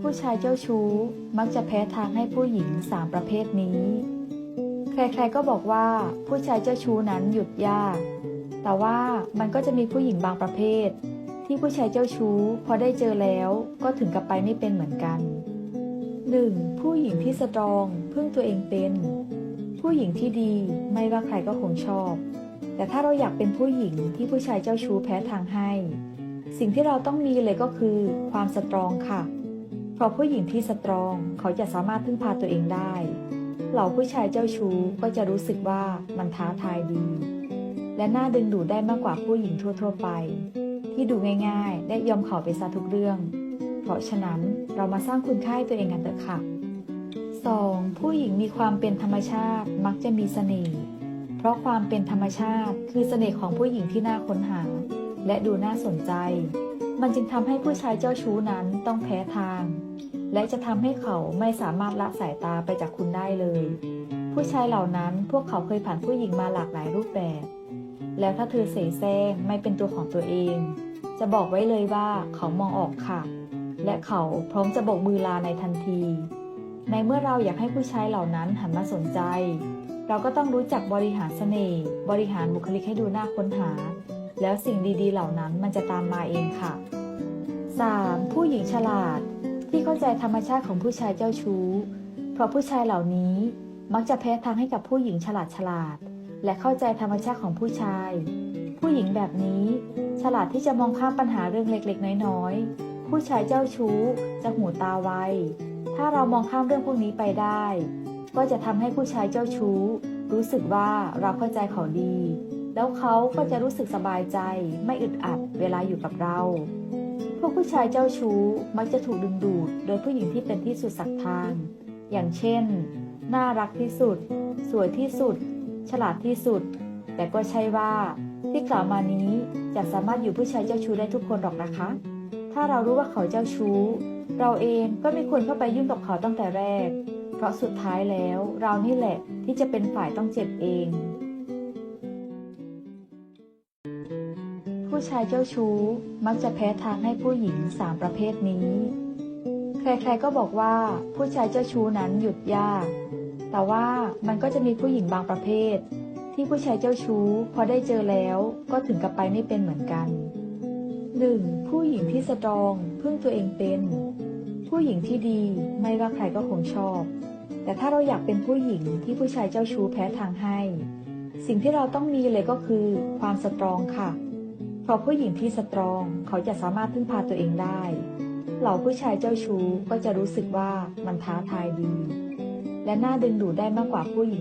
ผู้ชายเจ้าชู้มักจะแพ้ทางให้ผู้หญิงสามประเภทนี้ ใครๆก็บอกว่าผู้ชายเจ้าชู้นั้นหยุดยาก แต่ว่ามันก็จะมีผู้หญิงบางประเภท ที่ผู้ชายเจ้าชู้พอได้เจอแล้วก็ถึงกับไปไม่เป็นเหมือนกัน 1. ผู้หญิงที่สตรองพึ่งตัวเองเป็น ผู้หญิงที่ดีไม่ว่าใครก็คงชอบ แต่ถ้าเราอยากเป็นผู้หญิงที่ผู้ชายเจ้าชู้แพ้ทางให้ สิ่งที่เราต้องมีเลยก็คือ ความสตรองค่ะ เพราะผู้หญิงที่สตรองเขาจะสามารถพึ่งพาตัวเองได้ เหล่าผู้ชายเจ้าชู้ก็จะรู้สึกว่ามันท้าทายดี และน่าดึงดูดได้มากกว่าผู้หญิงทั่ว ๆ ไป ที่ดูง่ายๆและยอมเขอไปซะทุกเรื่อง เพราะฉะนั้นเรามาสร้างคุณค่าให้ตัวเองกันเถอะค่ะ 2. ผู้หญิงมีความเป็นธรรมชาติมักจะมีเสน่ห์ เพราะความเป็นธรรมชาติคือเสน่ห์ของผู้หญิงที่น่าค้นหา และดูน่าสนใจ มันจึงทำให้ผู้ชายเจ้าชู้นั้นต้องแพ้ทาง และจะทำให้เขาไม่สามารถละสายตาไปจากคุณได้เลย ผู้ชายเหล่านั้นพวกเขาเคยผ่านผู้หญิงมาหลากหลายรูปแบบ แล้วถ้าเธอเสแสร้งไม่เป็นตัวของตัวเอง จะบอกไว้เลยว่าเขามองออกค่ะ และเขาพร้อมจะโบกมือลาในทันที ในเมื่อเราอยากให้ผู้ชายเหล่านั้นหันมาสนใจเราก็ต้องรู้จักบริหารเสน่ห์ บริหารบุคลิกให้ดูน่าค้นหา แล้วสิ่งดีๆ เหล่านั้นมันจะตามมาเองค่ะ 3. ผู้หญิงฉลาด ที่เข้าใจธรรมชาติของผู้ชายเจ้าชู้ เพราะผู้ชายเหล่านี้มักจะแพ้ทางให้กับผู้หญิงฉลาดฉลาด และเข้าใจธรรมชาติของผู้ชาย ผู้หญิงแบบนี้ ฉลาดที่จะมองข้ามปัญหาเรื่องเล็กๆ น้อยๆ ผู้ชายเจ้าชู้จะหูตาไว ถ้าเรามองข้ามเรื่องพวกนี้ไปได้ ก็จะทำให้ผู้ชายเจ้าชู้ รู้สึกว่าเราเข้าใจเขาดี แล้วเขาก็จะรู้สึกสบายใจไม่อึดอัดเวลาอยู่กับเรา พวกผู้ชายเจ้าชู้มักจะถูกดึงดูด โดยผู้หญิงที่เป็นที่สุดสักทาง อย่างเช่น น่ารักที่สุด สวยที่สุด ฉลาดที่สุด แต่ก็ใช่ว่า ที่กล่าวมานี้จะสามารถอยู่ผู้ชายเจ้าชู้ได้ทุกคนหรอกนะคะ ถ้าเรารู้ว่าเขาเจ้าชู้ เราเองก็ไม่ควรเข้าไปยุ่งกับเขาตั้งแต่แรก เพราะสุดท้ายแล้วเรานี่แหละที่จะเป็นฝ่ายต้องเจ็บเอง ผู้ชายเจ้าชู้มักจะแพ้ทางให้ผู้หญิงสามประเภทนี้ ใครๆก็บอกว่าผู้ชายเจ้าชู้นั้นหยุดยาก แต่ว่ามันก็จะมีผู้หญิงบางประเภท ที่ผู้ชายเจ้าชู้พอได้เจอแล้วก็ถึงกับไปไม่เป็นเหมือนกัน 1. ผู้หญิงที่สตรองพึ่งตัวเองเป็น ผู้หญิงที่ดีไม่ว่าใครก็คงชอบ แต่ถ้าเราอยากเป็นผู้หญิงที่ผู้ชายเจ้าชู้แพ้ทางให้ สิ่งที่เราต้องมีเลยก็คือ ความสตรองค่ะ เพราะผู้หญิงที่สตรองเขาจะสามารถพึ่งพาตัวเองได้ เหล่าผู้ชายเจ้าชู้ก็จะรู้สึกว่ามันท้าทายดี และน่าดึงดูดได้มากกว่าผู้หญิง